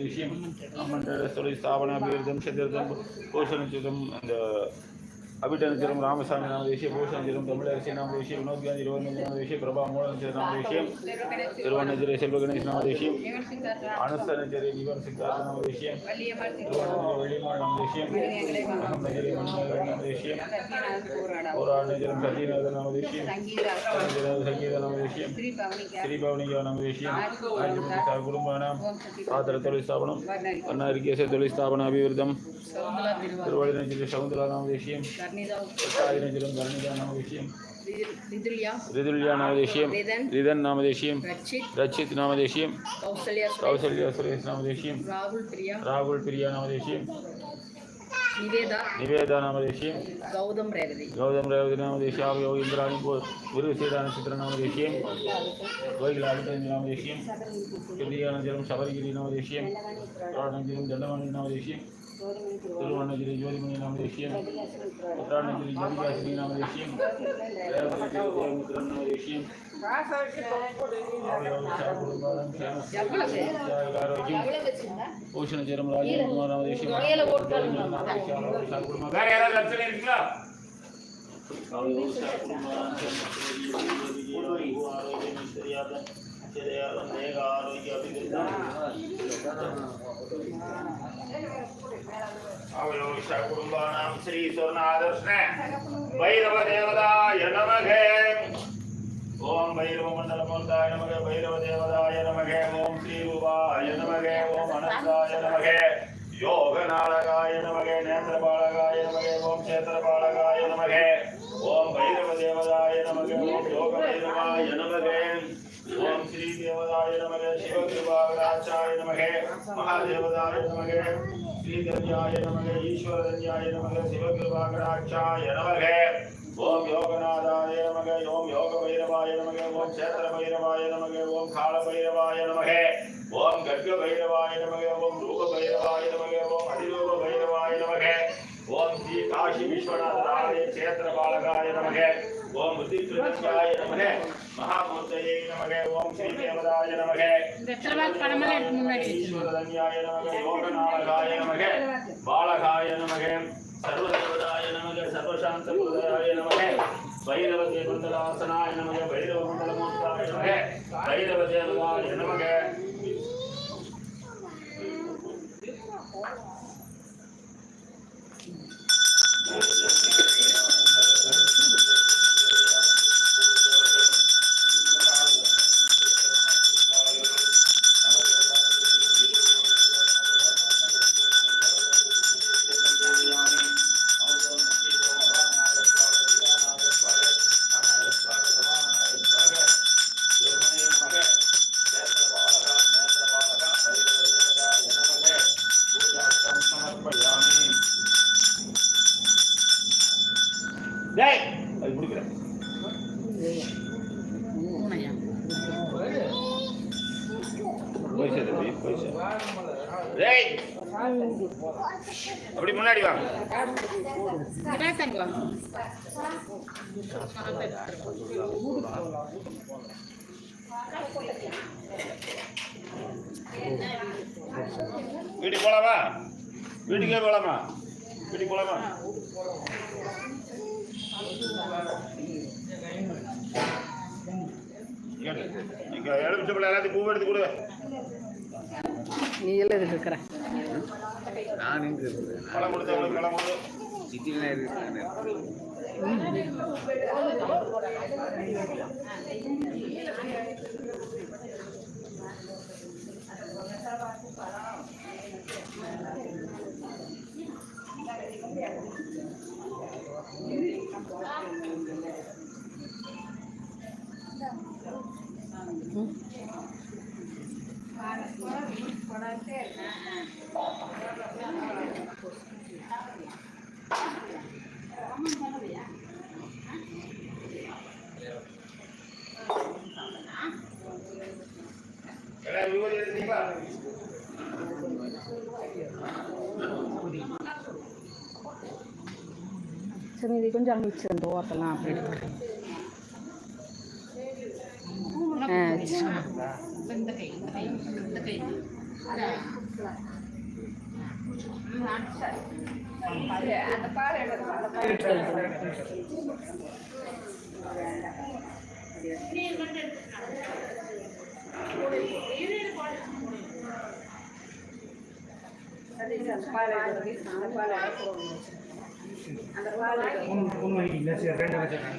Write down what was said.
தேசியம் அம்மன் தொழில் ஸ்தாபன அபிவிருத்தம் சத்திரத்தம் போஷணிச்சிதம் அந்த அபிடனச்சிரம் ராமசாமி நாம தேசிய பூஷணிச்சிரம் தமிழரசி நாம தேசிய வினோத் காந்தி இருபத்தஞ்சு நாம தேசிய பிரபா மூலநச்சரி நாம தேசியம் திருவண்ணாச்சிரை செல்வ கணேஷ் நாம தேசியம் அனுசனச்சரி நிவர் சித்தார்த்த நாம தேசியம் திருவண்ணாமலை நாம தேசியம் அகமதிரி மணிநகர் நாம தேசியம் போராடனச்சிரம் சத்யநாத நாம தேசியம் சங்கீத நாம தேசியம் ஸ்ரீ பவனிகா நாம தேசியம் ஆஜிமுக குடும்பானாம் ஆதர தொழில் ஸ்தாபனம் அண்ணா அன்னாரிகேச தொழில் ஸ்தாபன அபிவிருத்தம் திருவள்ளுவர் சகுந்தலா நாம தேசியம் எட்டாயிரம் கருணிகா நாம தேசியம் ரிதுல்யா நாம தேசியம் ரிதன் நாம தேசியம் ரச்சித் நாம தேசியம் கௌசல்யா சுரேஷ் நாம தேசியம் ராகுல் பிரியா ராகுல் பிரியா நாம தேசியம் நிவேதா நிவேதா நாம தேசியம் கௌதம் ரேவதி திருவண்ணகிரி ஜோதிமணி நாம தேசியம் உத்தராணகிரி ஜோதிகாசினி நாம தேசியம் ரேவதி தேவமித்ரன் நாம தேசியம் பூஷண சேரம் ராஜகுமார் நாம தேசியம் வேற யாராவது அர்ச்சனை இருக்குங்களா ஓம் ஸ்ரீ தேவதாய நமக. சிவகிருபாகராச்சாய நமக. மகாதேவதாய நமக. ஸ்ரீதன்யாய நமக ஈஸ்வரதன்யாய நமக சிவகிருபாகராச்சாய நமக ஓம் யோகநாதாய நமக ஓம் யோக பைரவாய நமக ஓம் சேத்திர பைரவாய நமக ஓம் கால பைரவாய நமக ஓம் கர்க பைரவாய நமக ஓம் ரூப பைரவாய நமக ஓம் அதிரூப பைரவாய நமக ஓம் காஷி விஸ்வநாதாய சேத்திர பாலகாய நமக. ஓம் புத்திகிருத்யாய நமக. மகாமூர்த்தயே நமக. ஓம் ஸ்ரீ தேவதாய நமக. ஈஸ்வரதன்யாய நமக. யோகநாதகாய நமக. பாலகாய நமக. சர்வதேவதாய நமக. சர்வசாந்த பிரதாய நமக. பைரவ தேவந்தலாசனாய நமக. பைரவ மண்டலமூர்த்தாய நமக. பைரவ தேவதாய நமக. தம்பி அப்படி முன்னாடி வாங்க வீட்டுக்கு போலாமா? வீட்டுக்கே போலாமா? வீட்டுக்கு போலாமா. நீங்க எலுமிச்சம்பழம் எல்லாத்தையும் பூ எடுத்து கொடு. நீ எல்லாம் இதுக்கு இருக்கிற நான் இங்கு சிட்டியில் விபூதி எடுத்தீங்களா சரி இது கொஞ்சம் அங்கே வச்சு அந்த ஓட்டெல்லாம் அப்படி எடுக்கிறேன் ஆ இல்லை சரி ரெண்டு வச்சுருக்கேன்